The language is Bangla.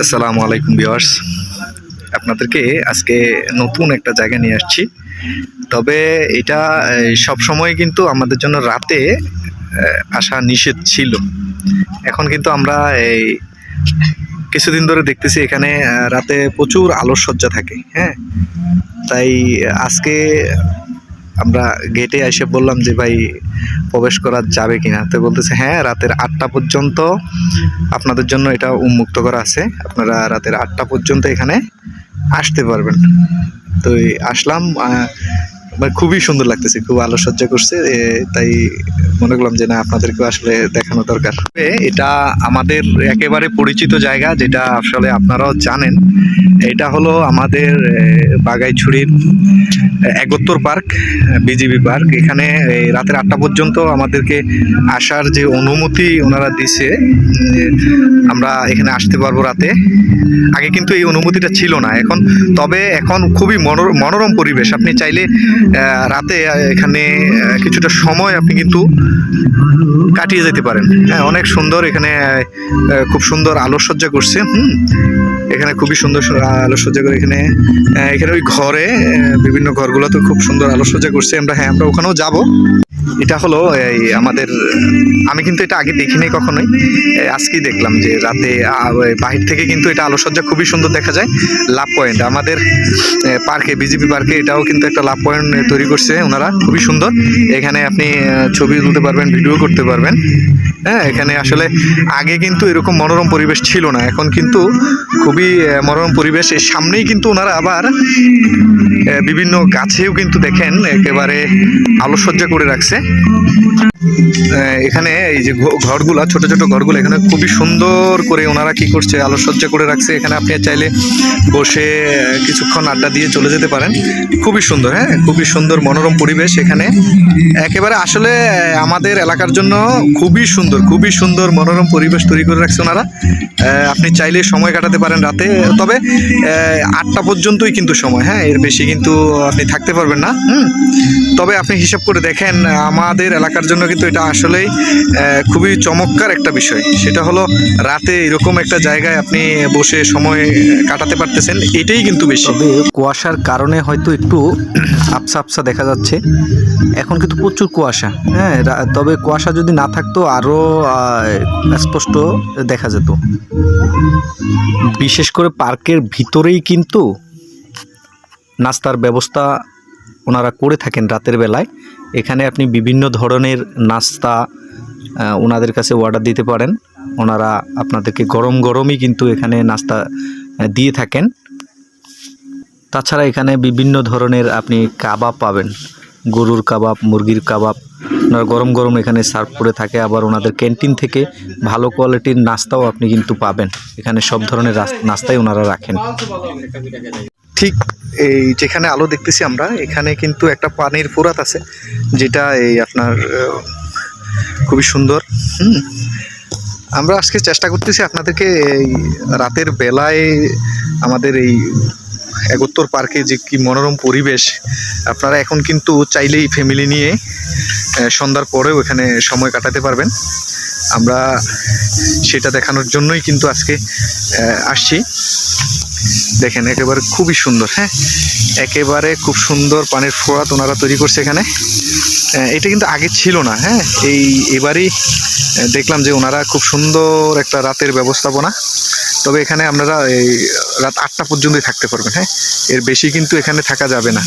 আসসালামু আলাইকুম ভিউয়ার্স। আপনাদেরকে আজকে নতুন একটা জায়গা নিয়ে আসছি। তবে এটা সব সময় কিন্তু আমাদের জন্য রাতে আসা নিষেধ ছিল। এখন কিন্তু আমরা, এই, কিছুদিন ধরে দেখতেছি এখানে রাতে প্রচুর আলোকসজ্জা থাকে হ্যাঁ? তাই আজকে আমরা গেটে এসে বললাম যে, ভাই, প্রবেশ করা যাবে কিনা? তো বলতেছে হ্যাঁ রাতের আটটা পর্যন্ত আপনাদের জন্য এটা উন্মুক্ত করা আছে। আপনারা রাতের আটটা পর্যন্ত এখানে আসতে পারবেন। তো আসলাম আহ, মানে খুবই সুন্দর লাগতেছে খুব আলোকসজ্জা করছে তাই মনে করলাম যে না আপনাদেরকেও আসলে দেখানো দরকার। এটা আমাদের একেবারে পরিচিত জায়গা যেটা আসলে আপনারাও জানেন এটা হলো আমাদের বাগাইছড়ির একত্তর পার্ক বিজিবি পার্ক। এখানে রাতের আটটা পর্যন্ত আমাদেরকে আসার যে অনুমতি ওনারা দিছে আমরা এখানে আসতে পারব রাতে। আগে কিন্তু এই অনুমতিটা ছিল না এখন তবে এখন খুবই মনোর- মনোরম পরিবেশ। আপনি চাইলে রাতে এখানে কিছুটা সময় আপনি কিন্তু কাটিয়ে যেতে পারেন। হ্যাঁ অনেক সুন্দর এখানে খুব সুন্দর আলোসজ্জা করছে, হুম? এখানে খুবই সুন্দর আলোকসজ্জা করে এখানে এখানে ওই ঘরে বিভিন্ন বিভিন্ন ঘরগুলোতে খুব সুন্দর আলোসজ্জা করছে। আমরা হ্যাঁ আমরা ওখানেও যাব। এটা হলো, এই আমাদের, আমি কিন্তু এটা আগে দেখিনি কখনোই। আজকেই দেখলাম যে রাতে বাহির থেকে কিন্তু এটা আলোসজ্জা খুবই সুন্দর দেখা যায়, লাভ পয়েন্ট। আমাদের পার্কে বিজেপি পার্কে এটাও কিন্তু একটা লাভ পয়েন্ট তৈরি করছে ওনারা, খুবই সুন্দর। এখানে আপনি ছবি তুলতে পারবেন, ভিডিও করতে পারবেন। হ্যাঁ এখানে আসলে আগে কিন্তু এরকম মনোরম পরিবেশ ছিল না। এখন কিন্তু খুবই মনোরম পরিবেশ। এর সামনেই কিন্তু ওনারা আবার বিভিন্ন গাছেও কিন্তু দেখেন, একেবারে আলোসজ্জা করে রাখছে। এখানে এই যে ঘরগুলা, ছোট ছোট ঘরগুলো, এখানে খুবই সুন্দর করে ওনারা কি করছে, আলোকসজ্জা করে রাখছে। এখানে আপনি চাইলে বসে কিছুক্ষণ আড্ডা দিয়ে চলে যেতে পারেন। খুবই সুন্দর হ্যাঁ? খুবই সুন্দর মনোরম পরিবেশ এখানে। একেবারে আসলে আমাদের এলাকার জন্য খুবই সুন্দর খুবই সুন্দর মনোরম পরিবেশ তৈরি করে রাখছে ওনারা। আপনি চাইলে সময় কাটাতে পারেন রাতে, তবে আটটা পর্যন্তই কিন্তু সময় হ্যাঁ? এর বেশি কিন্তু আপনি থাকতে পারবেন না, হুম? তবে আপনি হিসাব করে দেখেন, আমাদের এলাকার জন্য কিন্তু এটা আসলেই খুবই চমৎকার একটা বিষয়। সেটা হলো রাতে এরকম একটা জায়গায় আপনি বসে সময় কাটাতে পারতেছেন, এটাই কিন্তু বেশি। কুয়াশার কারণে হয়তো একটু আবসা আবসা দেখা যাচ্ছে। এখন কিন্তু প্রচুর কুয়াশা হ্যাঁ তবে কুয়াশা যদি না থাকতো আরও স্পষ্ট দেখা যেত। বিশেষ করে পার্কের ভিতরেই কিন্তু নাস্তার ব্যবস্থা ওনারা করে থাকেন রাতের বেলায়। এখানে আপনি বিভিন্ন ধরনের নাস্তা ওনাদের কাছে অর্ডার দিতে পারেন। ওনারা আপনাদেরকে গরম গরমই কিন্তু এখানে নাস্তা দিয়ে থাকেন। তাছাড়া এখানে বিভিন্ন ধরনের আপনি কাবাব পাবেন। গরুর কাবাব মুরগির কাবাব। ওনারা গরম গরম এখানে সার্ভ করে থাকে। আবার ওনাদের ক্যান্টিন থেকে ভালো কোয়ালিটির নাস্তাও আপনি কিন্তু পাবেন। এখানে সব ধরনের নাস্তাই ওনারা রাখেন। ঠিক এই যেখানে আলো দেখতেছি আমরা, এখানে কিন্তু একটা পানির ফুরাত আছে, যেটা এই আপনার খুবই সুন্দর। হুম। আমরা আজকে চেষ্টা করতেছি আপনাদেরকে এই রাতের বেলায় আমাদের এই একত্তর পার্কে যে কি মনোরম পরিবেশ, আপনারা এখন কিন্তু চাইলেই ফ্যামিলি নিয়ে সন্ধ্যার পরেও এখানে সময় কাটাতে পারবেন। আমরা সেটা দেখানোর জন্যই কিন্তু আজকে আসছি। দেখেন, একেবারে খুবই সুন্দর হ্যাঁ? একেবারে খুব সুন্দর পানির ফোয়াত ওনারা তৈরি করছে এখানে। এটা কিন্তু আগে ছিল না হ্যাঁ? এই এবারই দেখলাম যে ওনারা খুব সুন্দর একটা রাতের ব্যবস্থাপনা। তবে এখানে আপনারা এই রাত আটটা পর্যন্তই থাকতে পারবেন হ্যাঁ? এর বেশি কিন্তু এখানে থাকা যাবে না।